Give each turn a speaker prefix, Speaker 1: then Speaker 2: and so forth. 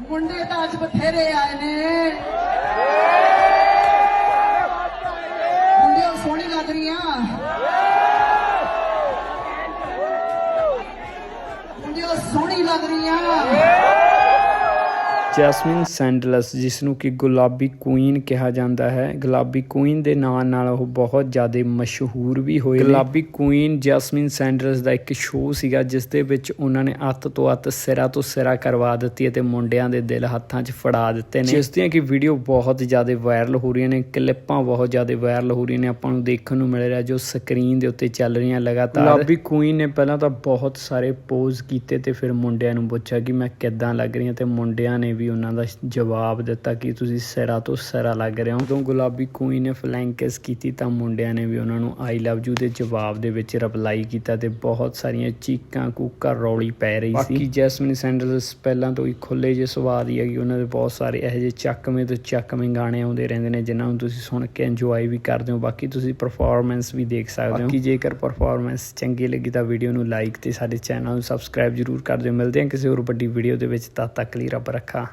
Speaker 1: ਮੁੰਡੇ ਤਾਂ ਅੱਜ ਬਥੇਰੇ ਆਏ ਨੇ। ਮੁੰਡੇ ਸੋਹਣੀ ਲੱਗ ਰਹੀਆਂ। ਮੁੰਡੇ ਸੋਹਣੀ ਲੱਗ ਰਹੀਆਂ।
Speaker 2: ਜੈਸਮਿਨ ਸੈਂਡਲਸ ਜਿਸ ਨੂੰ ਕਿ ਗੁਲਾਬੀ ਕੁਈਨ ਕਿਹਾ ਜਾਂਦਾ ਹੈ। ਗੁਲਾਬੀ ਕੁਈਨ ਦੇ ਨਾਂ ਨਾਲ ਉਹ ਬਹੁਤ ਜ਼ਿਆਦਾ ਮਸ਼ਹੂਰ ਵੀ ਹੋਏ ਗੁਲਾਬੀ ਕੁਈਨ ਜੈਸਮਿਨ ਸੈਂਡਲਸ ਦਾ ਇੱਕ ਸ਼ੋਅ ਸੀਗਾ ਜਿਸ ਦੇ ਵਿੱਚ ਉਹਨਾਂ ਨੇ ਅੱਤ ਤੋਂ ਅੱਤ ਸਿਰਾ ਤੋਂ ਸਿਰਾ ਕਰਵਾ ਦਿੱਤੀ ਅਤੇ ਮੁੰਡਿਆਂ ਦੇ ਦਿਲ ਹੱਥਾਂ 'ਚ ਫੜਾ ਦਿੱਤੇ ਨੇ। ਜਿਸ ਦੀਆਂ ਕਿ ਵੀਡੀਓ ਬਹੁਤ ਜ਼ਿਆਦਾ ਵਾਇਰਲ ਹੋ ਰਹੀਆਂ ਨੇ ਕਲਿੱਪਾਂ ਬਹੁਤ ਜ਼ਿਆਦਾ ਵਾਇਰਲ ਹੋ ਰਹੀਆਂ ਨੇ। ਆਪਾਂ ਨੂੰ ਦੇਖਣ ਨੂੰ ਮਿਲ ਰਿਹਾ ਜੋ ਸਕਰੀਨ ਦੇ ਉੱਤੇ ਚੱਲ ਰਹੀਆਂ ਲਗਾਤਾਰ। ਗੁਲਾਬੀ ਕੁਈਨ ਨੇ ਪਹਿਲਾਂ ਤਾਂ ਬਹੁਤ ਸਾਰੇ ਪੋਜ਼ ਕੀਤੇ ਤੇ ਫਿਰ ਮੁੰਡਿਆਂ ਨੂੰ ਪੁੱਛਿਆ ਕਿ ਮੈਂ ਕਿੱਦਾਂ ਲੱਗ ਰਹੀ ਹਾਂ ਤੇ ਮੁੰਡਿਆਂ ਨੇ ਵੀ ਉਹਨਾਂ ਦਾ ਜਵਾਬ ਦਿੱਤਾ ਕਿ ਤੁਸੀਂ ਸਿਰਾ ਤੋਂ ਸਿਰਾ ਲੱਗ ਰਹੇ ਹੋ। ਜਦੋਂ ਗੁਲਾਬੀ ਕੁਈਨ ਨੇ ਫਲੈਂਕਸ ਕੀਤੀ ਤਾਂ ਮੁੰਡਿਆਂ ਨੇ ਵੀ ਉਹਨਾਂ ਨੂੰ ਆਈ ਲਵ ਯੂ ਦੇ ਜਵਾਬ ਦੇ ਵਿੱਚ ਰਿਪਲਾਈ ਕੀਤਾ ਤੇ ਬਹੁਤ ਸਾਰੀਆਂ ਚੀਕਾਂ ਕੂਕਾਂ ਰੌਲੀ ਪੈ ਰਹੀ ਸੀ। ਬਾਕੀ ਜੈਸਮਿਨ ਸੈਂਡਲਸ ਪਹਿਲਾਂ ਤੋਂ ਹੀ ਖੁੱਲੇ ਜਿਹੇ ਸੁਭਾਅ ਦੀ ਹੈਗੀ ਉਹਨਾਂ ਦੇ ਬਹੁਤ ਸਾਰੇ ਇਹੋ ਜਿਹੇ ਚੱਕਵੇਂ ਤੋਂ ਚੱਕਵੇਂ ਗਾਣੇ ਆਉਂਦੇ ਰਹਿੰਦੇ ਨੇ ਜਿਨ੍ਹਾਂ ਨੂੰ ਤੁਸੀਂ ਸੁਣ ਕੇ ਇੰਜੋਏ ਵੀ ਕਰਦੇ ਹੋ। ਬਾਕੀ ਤੁਸੀਂ ਪਰਫਾਰਮੈਂਸ ਵੀ ਦੇਖ ਸਕਦੇ ਹੋ। ਬਾਕੀ ਜੇਕਰ ਪਰਫਾਰਮੈਂਸ ਚੰਗੀ ਲੱਗੀ ਤਾਂ ਵੀਡੀਓ ਨੂੰ ਲਾਈਕ ਤੇ ਸਾਡੇ ਚੈਨਲ ਨੂੰ ਸਬਸਕ੍ਰਾਈਬ ਜਰੂਰ ਕਰ ਦਿਓ। ਮਿਲਦੇ ਹਾਂ ਕਿਸੇ ਹੋਰ ਵੱਡੀ ਵੀਡੀਓ ਦੇ ਵਿੱਚ। ਤਦ ਤੱਕ ਲਈ ਰੱਬ ਰੱਖਾ।